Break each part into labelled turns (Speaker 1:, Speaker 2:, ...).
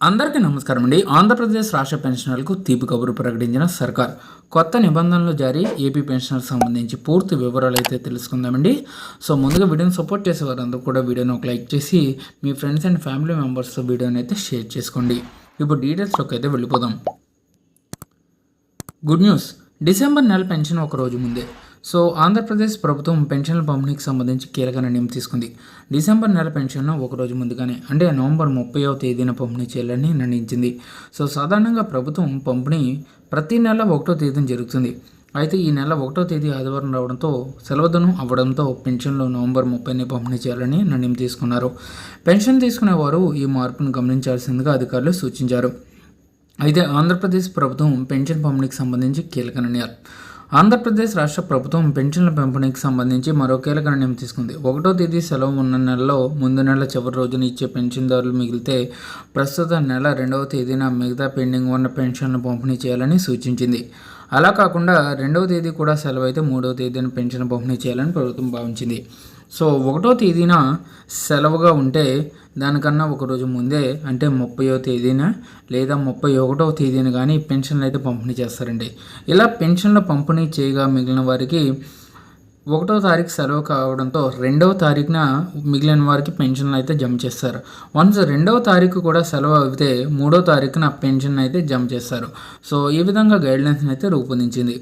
Speaker 1: అందరికీ నమస్కారం అండి. ఆంధ్రప్రదేశ్ రాష్ట్ర పెన్షనర్లకు తీపి కబురు ప్రకటించిన సర్కార్. కొత్త నిబంధనలు జారీ ఏపీ పెన్షనర్కి సంబంధించి పూర్తి వివరాలు అయితే తెలుసుకుందామండి. సో ముందుగా వీడియోని సపోర్ట్ చేసే వారందరూ కూడా వీడియోని ఒక లైక్ చేసి మీ ఫ్రెండ్స్ అండ్ ఫ్యామిలీ మెంబర్స్తో వీడియోని అయితే షేర్ చేసుకోండి. ఇప్పుడు డీటెయిల్స్లోకి అయితే వెళ్ళిపోదాం. Good news. డిసెంబర్ నెల పెన్షన్ ఒక రోజు ముందే. సో ఆంధ్రప్రదేశ్ ప్రభుత్వం పెన్షన్ల పంపిణీకి సంబంధించి కీలక నిర్ణయం తీసుకుంది. డిసెంబర్ నెల పెన్షన్ను ఒక రోజు ముందుగానే అంటే నవంబర్ ముప్పైవ తేదీన పంపిణీ చేయాలని నిర్ణయించింది. సో సాధారణంగా ప్రభుత్వం పంపిణీ ప్రతి నెల ఒకటో తేదీన జరుగుతుంది. అయితే ఈ నెల ఒకటో తేదీ ఆదివారం రావడంతో సెలవుదనం అవ్వడంతో పెన్షన్లు నవంబర్ ముప్పైని పంపిణీ చేయాలని నిర్ణయం తీసుకున్నారు. పెన్షన్ తీసుకునే వారు ఈ మార్పును గమనించాల్సిందిగా అధికారులు సూచించారు. అయితే ఆంధ్రప్రదేశ్ ప్రభుత్వం పెన్షన్ పంపిణీకి సంబంధించి కీలక నిర్ణయాలు ఆంధ్రప్రదేశ్ రాష్ట్ర ప్రభుత్వం పెన్షన్ల పెంపునికి సంబంధించి మరో కీలక నిర్ణయం తీసుకుంది. ఒకటో తేదీ సెలవు ఉన్న నెలలో ముందు నెల చివరి రోజున ఇచ్చే పెన్షన్దారులు మిగిలితే ప్రస్తుత నెల రెండవ తేదీన మిగతా పెండింగ్ ఉన్న పెన్షన్లు పంపిణీ చేయాలని సూచించింది. అలా కాకుండా రెండవ తేదీ కూడా సెలవు అయితే మూడవ తేదీన పెన్షన్ పంపిణీ చేయాలని ప్రభుత్వం భావించింది. సో ఒకటో తేదీన సెలవుగా ఉంటే దానికన్నా ఒకరోజు ముందే అంటే ముప్పయో తేదీన లేదా ముప్పై ఒకటో తేదీన కానీ పెన్షన్లు అయితే పంపిణీ చేస్తారండి. ఇలా పెన్షన్లు పంపిణీ చేయగా మిగిలిన వారికి ఒకటో తారీఖు సెలవు కావడంతో రెండవ తారీఖున మిగిలిన వారికి పెన్షన్లు అయితే జమ చేస్తారు. వన్స్ రెండవ తారీఖు కూడా సెలవు అయితే మూడో తారీఖున పెన్షన్ అయితే జమ చేస్తారు. సో ఈ విధంగా గైడ్లైన్స్ అయితే రూపొందించింది.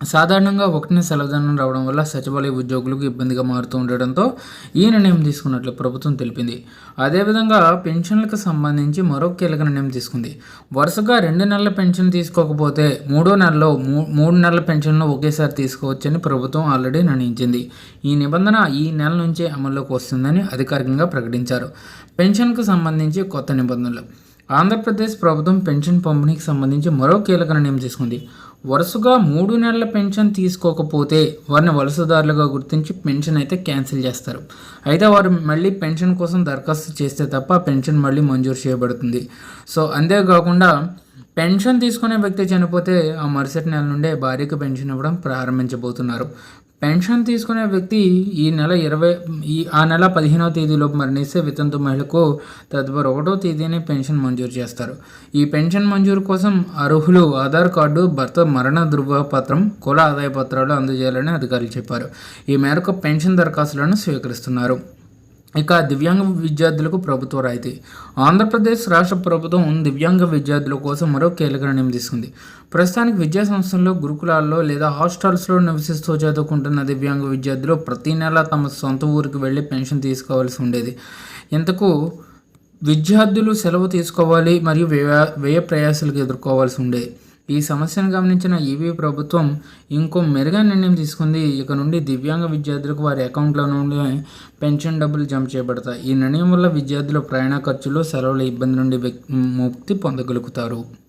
Speaker 1: సాధారణంగా ఒకటిని సెలవుదనం రావడం వల్ల సచివాలయ ఉద్యోగులకు ఇబ్బందిగా మారుతూ ఉండడంతో ఈ నిర్ణయం తీసుకున్నట్లు ప్రభుత్వం తెలిపింది. అదేవిధంగా పెన్షన్లకు సంబంధించి మరో కీలక నిర్ణయం తీసుకుంది. వరుసగా రెండు నెలల పెన్షన్ తీసుకోకపోతే మూడో నెలలో మూడు నెలల పెన్షన్ను ఒకేసారి తీసుకోవచ్చని ప్రభుత్వం ఆల్రెడీ నిర్ణయించింది. ఈ నిబంధన ఈ నెల నుంచే అమల్లోకి వస్తుందని అధికారికంగా ప్రకటించారు. పెన్షన్కు సంబంధించి కొత్త నిబంధనలు. ఆంధ్రప్రదేశ్ ప్రభుత్వం పెన్షన్ పంపిణీకి సంబంధించి మరో కీలక నిర్ణయం తీసుకుంది. వరుసగా మూడు నెలల పెన్షన్ తీసుకోకపోతే వారిని వలసదారులుగా గుర్తించి పెన్షన్ అయితే క్యాన్సిల్ చేస్తారు. అయితే వారు మళ్ళీ పెన్షన్ కోసం దరఖాస్తు చేస్తే తప్ప పెన్షన్ మళ్ళీ మంజూరు చేయబడుతుంది. సో అంతేకాకుండా పెన్షన్ తీసుకునే వ్యక్తి చనిపోతే ఆ మరుసటి నెల నుండే భార్యకు పెన్షన్ ఇవ్వడం ప్రారంభించబోతున్నారు. పెన్షన్ తీసుకునే వ్యక్తి ఈ నెల ఇరవై ఈ ఆ నెల పదిహేనవ తేదీలోపు మరణిస్తే వితంతు మహిళకు తదుపరి ఒకటో తేదీనే పెన్షన్ మంజూరు చేస్తారు. ఈ పెన్షన్ మంజూరు కోసం అర్హులు ఆధార్ కార్డు భర్త మరణ ధృవపత్రం కుల ఆదాయ పత్రాలు అందజేయాలని అధికారులు చెప్పారు. ఈ మేరకు పెన్షన్ దరఖాస్తులను స్వీకరిస్తున్నారు. ఇక దివ్యాంగ విద్యార్థులకు ప్రభుత్వ రాయితీ. ఆంధ్రప్రదేశ్ రాష్ట్ర ప్రభుత్వం దివ్యాంగ విద్యార్థుల కోసం మరో కీలక నిర్ణయం తీసుకుంది. ప్రస్తుతానికి విద్యా సంస్థల్లో గురుకులాల్లో లేదా హాస్టల్స్లో నివసిస్తూ చదువుకుంటున్న దివ్యాంగ విద్యార్థులు ప్రతి నెల తమ సొంత ఊరికి వెళ్ళి పెన్షన్ తీసుకోవాల్సి ఉండేది. ఇంతకు విద్యార్థులు సెలవు తీసుకోవాలి మరియు వ్యయ వ్యయ ప్రయాసాలకు ఎదుర్కోవాల్సి ఉండేది. ఈ సమస్యను గమనించిన ఈవీ ప్రభుత్వం ఇంకో మెరుగైన నిర్ణయం తీసుకుంది. ఇక నుండి దివ్యాంగ విద్యార్థులకు వారి అకౌంట్లో నుండి పెన్షన్ డబ్బులు జమ చేయబడతాయి. ఈ నిర్ణయం వల్ల విద్యార్థులు ప్రయాణ ఖర్చులు సెలవుల ఇబ్బంది నుండి ముక్తి పొందగలుగుతారు.